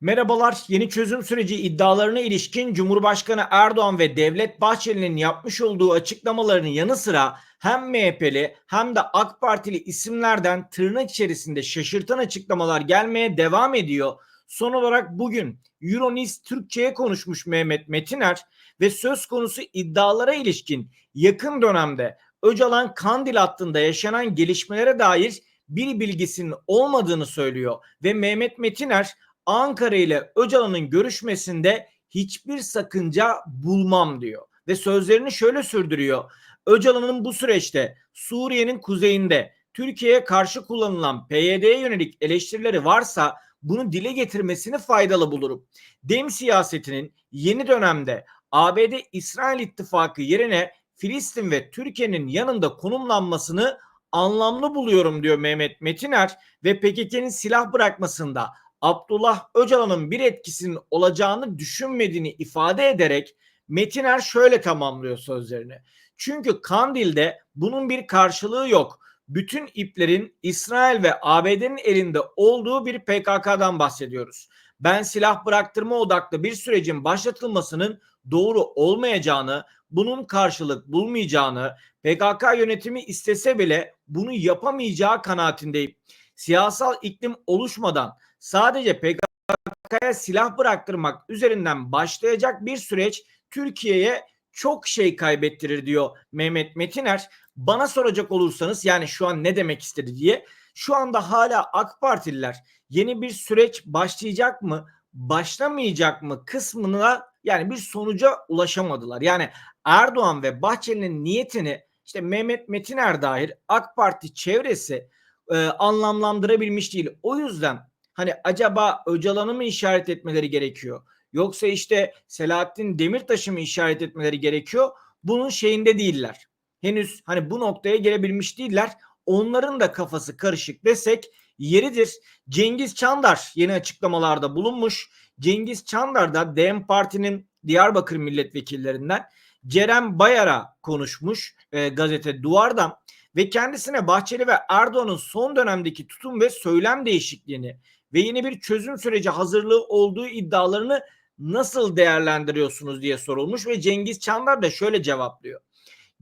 Merhabalar. Yeni çözüm süreci iddialarına ilişkin Cumhurbaşkanı Erdoğan ve Devlet Bahçeli'nin yapmış olduğu açıklamalarının yanı sıra hem MHP'li hem de AK Partili isimlerden tırnak içerisinde şaşırtan açıklamalar gelmeye devam ediyor. Son olarak bugün Euronews Türkçe'ye konuşmuş Mehmet Metiner ve söz konusu iddialara ilişkin yakın dönemde Öcalan Kandil hattında yaşanan gelişmelere dair bir bilgisinin olmadığını söylüyor ve Mehmet Metiner Ankara ile Öcalan'ın görüşmesinde hiçbir sakınca bulmam diyor. Ve sözlerini şöyle sürdürüyor. Öcalan'ın bu süreçte Suriye'nin kuzeyinde Türkiye'ye karşı kullanılan PYD'ye yönelik eleştirileri varsa bunu dile getirmesini faydalı bulurum. Dem siyasetinin yeni dönemde ABD-İsrail ittifakı yerine Filistin ve Türkiye'nin yanında konumlanmasını anlamlı buluyorum diyor Mehmet Metiner ve PKK'nin silah bırakmasında Abdullah Öcalan'ın bir etkisinin olacağını düşünmediğini ifade ederek Metiner şöyle tamamlıyor sözlerini. Çünkü Kandil'de bunun bir karşılığı yok. Bütün iplerin İsrail ve ABD'nin elinde olduğu bir PKK'dan bahsediyoruz. Ben silah bıraktırma odaklı bir sürecin başlatılmasının doğru olmayacağını, bunun karşılık bulmayacağını, PKK yönetimi istese bile bunu yapamayacağı kanaatindeyim. Siyasal iklim oluşmadan sadece PKK'ya silah bıraktırmak üzerinden başlayacak bir süreç Türkiye'ye çok şey kaybettirir diyor Mehmet Metiner. Bana soracak olursanız yani şu an ne demek istedi diye şu anda hala AK Partililer yeni bir süreç başlayacak mı başlamayacak mı kısmına yani bir sonuca ulaşamadılar. Yani Erdoğan ve Bahçeli'nin niyetini işte Mehmet Metiner dahil AK Parti çevresi e, anlamlandırabilmiş değil. O yüzden hani acaba Öcalan'ı mı işaret etmeleri gerekiyor? Yoksa işte Selahattin Demirtaş'ı mı işaret etmeleri gerekiyor? Bunun şeyinde değiller. Henüz hani bu noktaya gelebilmiş değiller. Onların da kafası karışık desek yeridir. Cengiz Çandar yeni açıklamalarda bulunmuş. Cengiz Çandar da DEM Parti'nin Diyarbakır milletvekillerinden Cerem Bayar'a konuşmuş e, gazete Duvar'dan ve kendisine Bahçeli ve Erdoğan'ın son dönemdeki tutum ve söylem değişikliğini ve yeni bir çözüm süreci hazırlığı olduğu iddialarını nasıl değerlendiriyorsunuz diye sorulmuş ve Cengiz Çandar da şöyle cevaplıyor.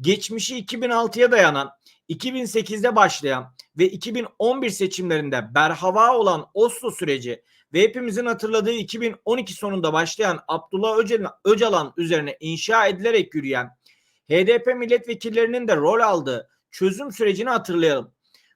Geçmişi 2006'ya dayanan, 2008'de başlayan ve 2011 seçimlerinde berhava olan Oslo süreci ve hepimizin hatırladığı 2012 sonunda başlayan Abdullah Öcalan, Öcalan üzerine inşa edilerek yürüyen HDP milletvekillerinin de rol aldığı çözüm sürecini hatırlayalım.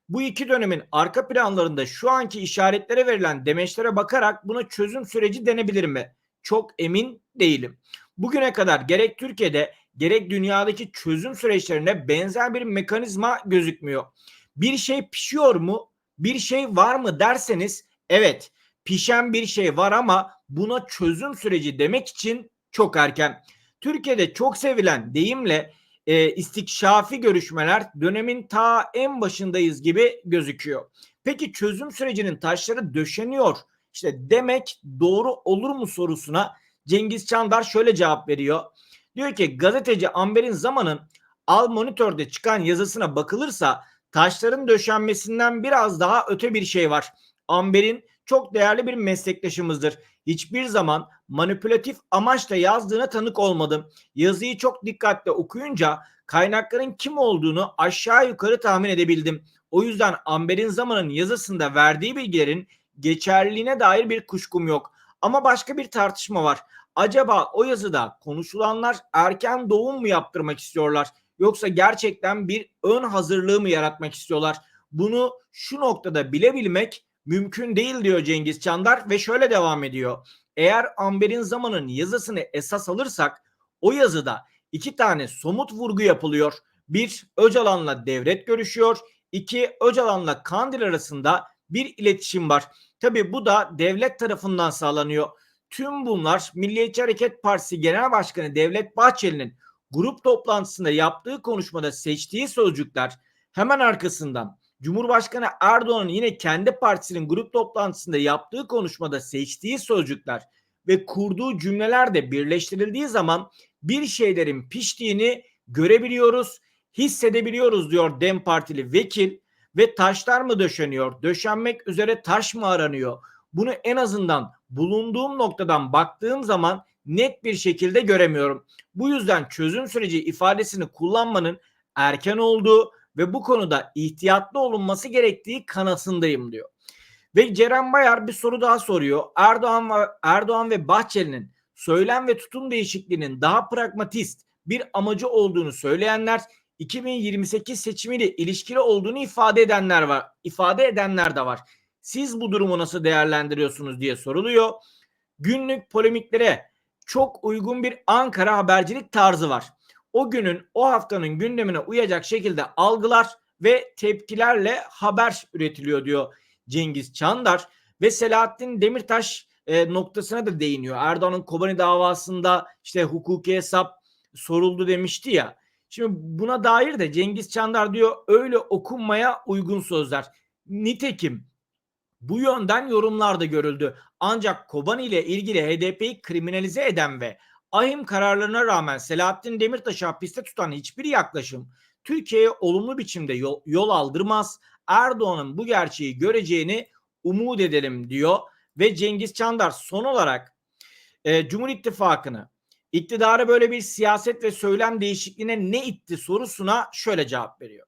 Bu iki dönemin arka planlarında şu anki işaretlere verilen demeçlere bakarak buna çözüm süreci denebilir mi? Çok emin değilim. Bugüne kadar gerek Türkiye'de gerek dünyadaki çözüm süreçlerine benzer bir mekanizma gözükmüyor. Bir şey pişiyor mu? Bir şey var mı derseniz evet pişen bir şey var ama buna çözüm süreci demek için çok erken. Türkiye'de çok sevilen deyimle e, istikşafi görüşmeler dönemin ta en başındayız gibi gözüküyor. Peki çözüm sürecinin taşları döşeniyor. İşte demek doğru olur mu sorusuna Cengiz Çandar şöyle cevap veriyor. Diyor ki gazeteci Amber'in zamanın Al Monitör'de çıkan yazısına bakılırsa taşların döşenmesinden biraz daha öte bir şey var. Amber'in çok değerli bir meslektaşımızdır. Hiçbir zaman manipülatif amaçla yazdığına tanık olmadım. Yazıyı çok dikkatle okuyunca kaynakların kim olduğunu aşağı yukarı tahmin edebildim. O yüzden Amber'in zamanın yazısında verdiği bilgilerin geçerliliğine dair bir kuşkum yok. Ama başka bir tartışma var. Acaba o yazıda konuşulanlar erken doğum mu yaptırmak istiyorlar? Yoksa gerçekten bir ön hazırlığı mı yaratmak istiyorlar? Bunu şu noktada bilebilmek mümkün değil diyor Cengiz Çandar ve şöyle devam ediyor. Eğer Amber'in zamanın yazısını esas alırsak o yazıda iki tane somut vurgu yapılıyor. Bir Öcalan'la devlet görüşüyor. İki Öcalan'la Kandil arasında bir iletişim var. Tabi bu da devlet tarafından sağlanıyor. Tüm bunlar Milliyetçi Hareket Partisi Genel Başkanı Devlet Bahçeli'nin grup toplantısında yaptığı konuşmada seçtiği sözcükler hemen arkasından Cumhurbaşkanı Erdoğan'ın yine kendi partisinin grup toplantısında yaptığı konuşmada seçtiği sözcükler ve kurduğu cümleler de birleştirildiği zaman bir şeylerin piştiğini görebiliyoruz, hissedebiliyoruz diyor Dem Partili vekil ve taşlar mı döşeniyor? Döşenmek üzere taş mı aranıyor? bunu en azından bulunduğum noktadan baktığım zaman net bir şekilde göremiyorum. Bu yüzden çözüm süreci ifadesini kullanmanın erken olduğu ve bu konuda ihtiyatlı olunması gerektiği kanısındayım diyor. Ve Ceren Bayar bir soru daha soruyor. Erdoğan ve Erdoğan ve Bahçeli'nin söylem ve tutum değişikliğinin daha pragmatist bir amacı olduğunu söyleyenler 2028 seçimiyle ilişkili olduğunu ifade edenler var. ifade edenler de var. Siz bu durumu nasıl değerlendiriyorsunuz diye soruluyor. Günlük polemiklere çok uygun bir Ankara habercilik tarzı var. O günün, o haftanın gündemine uyacak şekilde algılar ve tepkilerle haber üretiliyor diyor Cengiz Çandar ve Selahattin Demirtaş e, noktasına da değiniyor. Erdoğan'ın Kobani davasında işte hukuki hesap soruldu demişti ya. Şimdi buna dair de Cengiz Çandar diyor öyle okunmaya uygun sözler. Nitekim bu yönden yorumlar da görüldü. Ancak Kobani ile ilgili HDP'yi kriminalize eden ve ahim kararlarına rağmen Selahattin Demirtaş'ı hapiste tutan hiçbir yaklaşım Türkiye'ye olumlu biçimde yol, yol aldırmaz. Erdoğan'ın bu gerçeği göreceğini umut edelim diyor ve Cengiz Çandar son olarak e, Cumhur İttifakı'nı iktidara böyle bir siyaset ve söylem değişikliğine ne itti sorusuna şöyle cevap veriyor.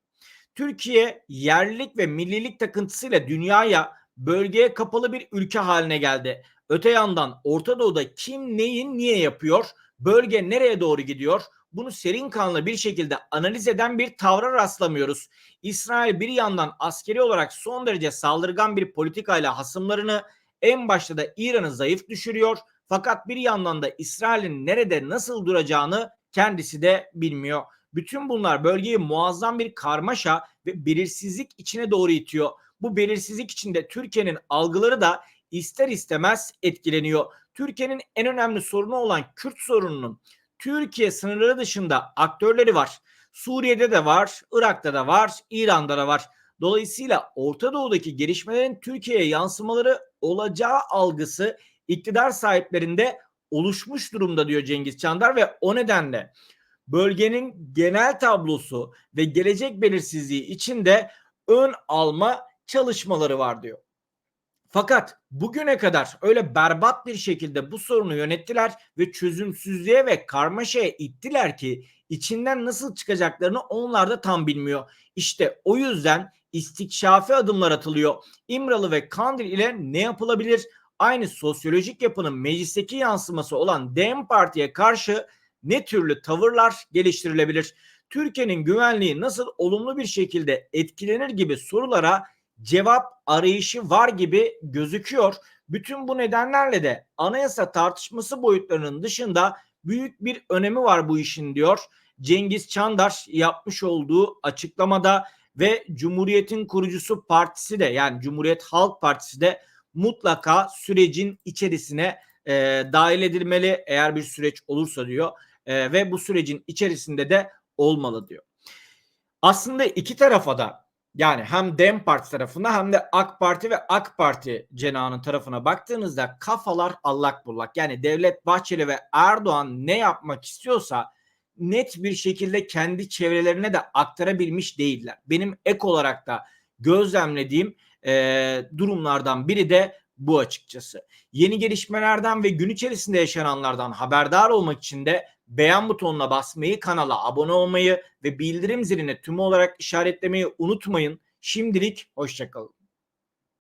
Türkiye yerlilik ve millilik takıntısıyla dünyaya bölgeye kapalı bir ülke haline geldi. Öte yandan Orta Doğu'da kim neyin niye yapıyor? Bölge nereye doğru gidiyor? Bunu serin kanlı bir şekilde analiz eden bir tavra rastlamıyoruz. İsrail bir yandan askeri olarak son derece saldırgan bir politikayla hasımlarını en başta da İran'ı zayıf düşürüyor. Fakat bir yandan da İsrail'in nerede nasıl duracağını kendisi de bilmiyor. Bütün bunlar bölgeyi muazzam bir karmaşa ve belirsizlik içine doğru itiyor. Bu belirsizlik içinde Türkiye'nin algıları da ister istemez etkileniyor. Türkiye'nin en önemli sorunu olan Kürt sorununun Türkiye sınırları dışında aktörleri var. Suriye'de de var, Irak'ta da var, İran'da da var. Dolayısıyla Orta Doğu'daki gelişmelerin Türkiye'ye yansımaları olacağı algısı iktidar sahiplerinde oluşmuş durumda diyor Cengiz Çandar ve o nedenle bölgenin genel tablosu ve gelecek belirsizliği içinde ön alma çalışmaları var diyor. Fakat bugüne kadar öyle berbat bir şekilde bu sorunu yönettiler ve çözümsüzlüğe ve karmaşaya ittiler ki içinden nasıl çıkacaklarını onlar da tam bilmiyor. İşte o yüzden istikşafi adımlar atılıyor. İmralı ve Kandil ile ne yapılabilir? Aynı sosyolojik yapının meclisteki yansıması olan DEM Parti'ye karşı ne türlü tavırlar geliştirilebilir? Türkiye'nin güvenliği nasıl olumlu bir şekilde etkilenir gibi sorulara cevap arayışı var gibi gözüküyor. Bütün bu nedenlerle de anayasa tartışması boyutlarının dışında büyük bir önemi var bu işin diyor. Cengiz Çandar yapmış olduğu açıklamada ve Cumhuriyet'in kurucusu partisi de yani Cumhuriyet Halk Partisi de mutlaka sürecin içerisine e, dahil edilmeli eğer bir süreç olursa diyor e, ve bu sürecin içerisinde de olmalı diyor. Aslında iki tarafa da yani hem Dem Parti tarafına hem de AK Parti ve AK Parti cenahının tarafına baktığınızda kafalar allak bullak. Yani Devlet Bahçeli ve Erdoğan ne yapmak istiyorsa net bir şekilde kendi çevrelerine de aktarabilmiş değiller. Benim ek olarak da gözlemlediğim e, durumlardan biri de bu açıkçası. Yeni gelişmelerden ve gün içerisinde yaşananlardan haberdar olmak için de beğen butonuna basmayı, kanala abone olmayı ve bildirim zilini tüm olarak işaretlemeyi unutmayın. Şimdilik hoşçakalın.